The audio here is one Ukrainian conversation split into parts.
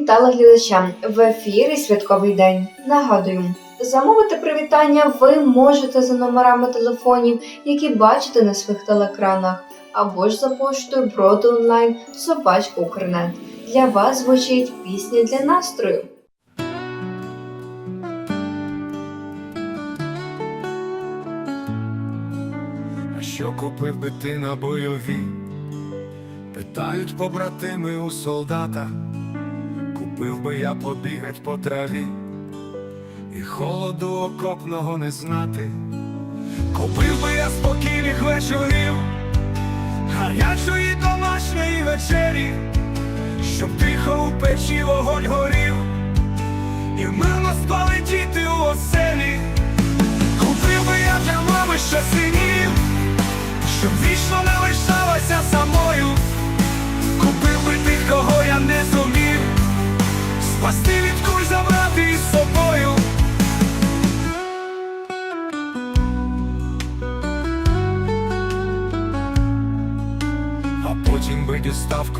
усім телеглядачам в ефірі Святковий день. Нагадую, замовити привітання ви можете за номерами телефонів, які бачите на своїх телекранах, або ж за поштою броди онлайн собачка Укрнет. Для вас звучить пісня для настрою. А що купив би ти на бойові? Питають побратими у солдата, купив би я побігать по траві, і холоду окопного не знати. Купив би я спокійних вечорів, гарячої домашньої вечері, щоб тихо у печі вогонь горів, і мирно спали діти у оселі. Купив би я для мами ще синів, щоб вічно не лишалася самою.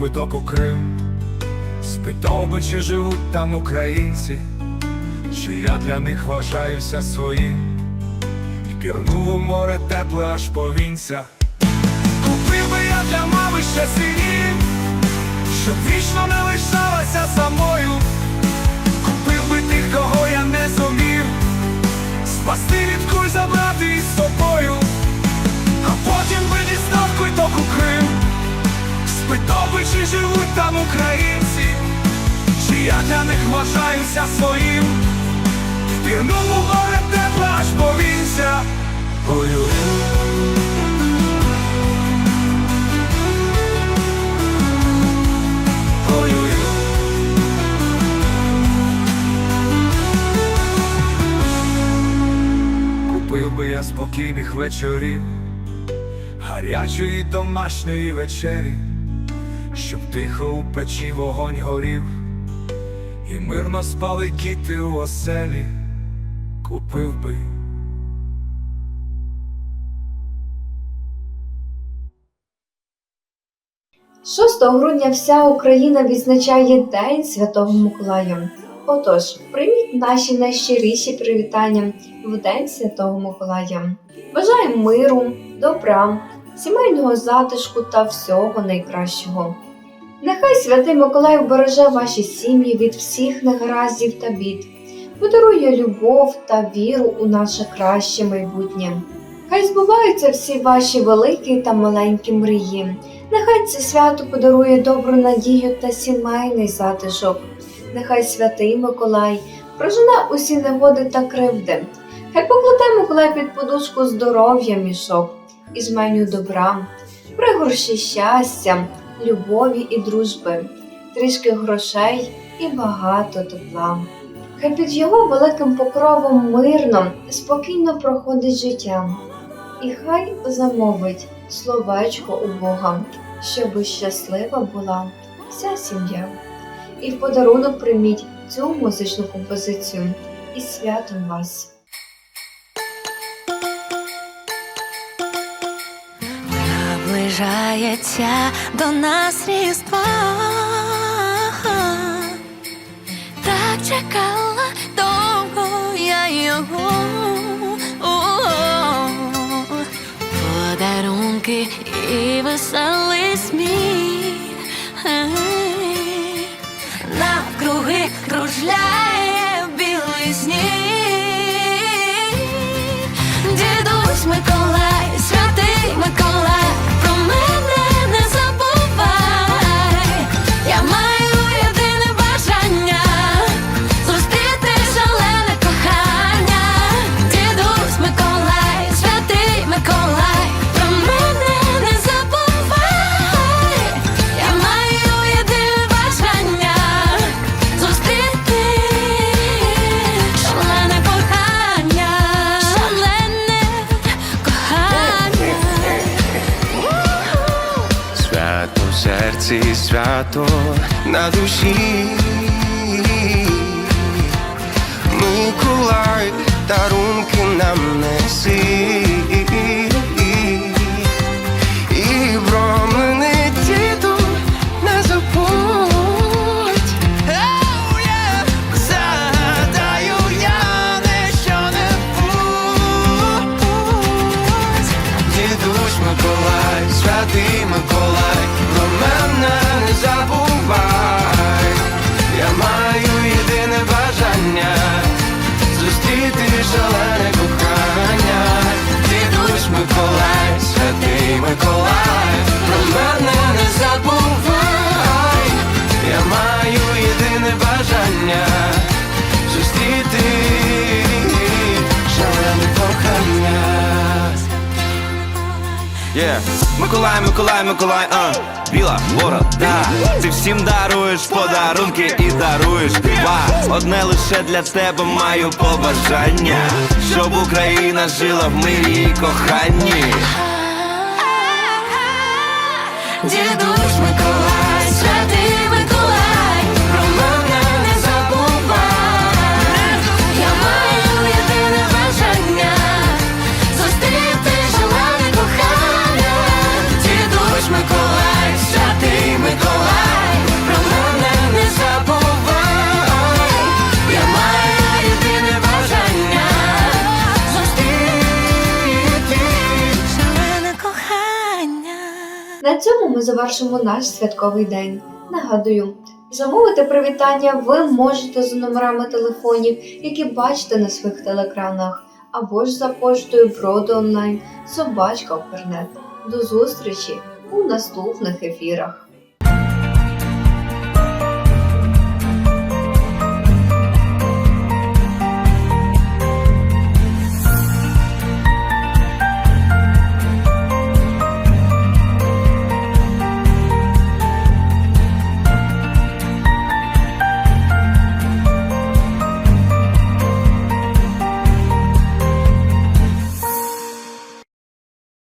Квиток у Крим, спитав чи живуть там українці, чи я для них вважаюся своїм. І Пірнув у море тепле аж повінця. Купив би я для мами ще синів, щоб вічно не лишалася самою. Чи живуть там українці, чи я для них вважаюся своїм. Пірнув у море тепле аж. Ой-ой. Ой-ой. Купив би я спокійних вечорів, гарячої домашньої вечері, щоб тихо у печі вогонь горів, і мирно спали діти у оселі, купив би. – 6 грудня вся Україна відзначає День Святого Миколая. Отож, прийміть наші найщиріші привітання в День Святого Миколая. Бажаємо миру, добра, сімейного затишку та всього найкращого. Нехай святий Миколай вбереже ваші сім'ї від всіх негараздів та бід, подарує любов та віру у наше краще майбутнє. Хай збуваються всі ваші великі та маленькі мрії. Нехай це свято подарує добру надію та сімейний затишок. Нехай святий Миколай прожене усі негоди та кривди. Хай покладе Миколай під подушку здоров'я мішок і жменю добра, пригорші щастя, любові і дружби, трішки грошей і багато тепла. Хай під його великим покровом мирно, спокійно проходить життя, і хай замовить словечко у Бога, щоби щаслива була вся сім'я. І в подарунок прийміть цю музичну композицію і святом вас. Наближається до нас різдво. Так чекала довго я його. Подарунки і веселий сміх. Навкруги кружляє білий сніг. Дідусь Миколай, в і свято на душі. Миколай, дарунки нам неси. Миколай, Миколай, Миколай, а біла борода. Ти всім даруєш подарунки і даруєш два. Одне лише для тебе маю побажання, щоб Україна жила в мирі і коханні. Дідусь Миколай, цьому ми завершимо наш святковий день. Нагадую, замовити привітання ви можете за номерами телефонів, які бачите на своїх телекранах, або ж за поштою Броди онлайн, собачка Опернет. До зустрічі у наступних ефірах.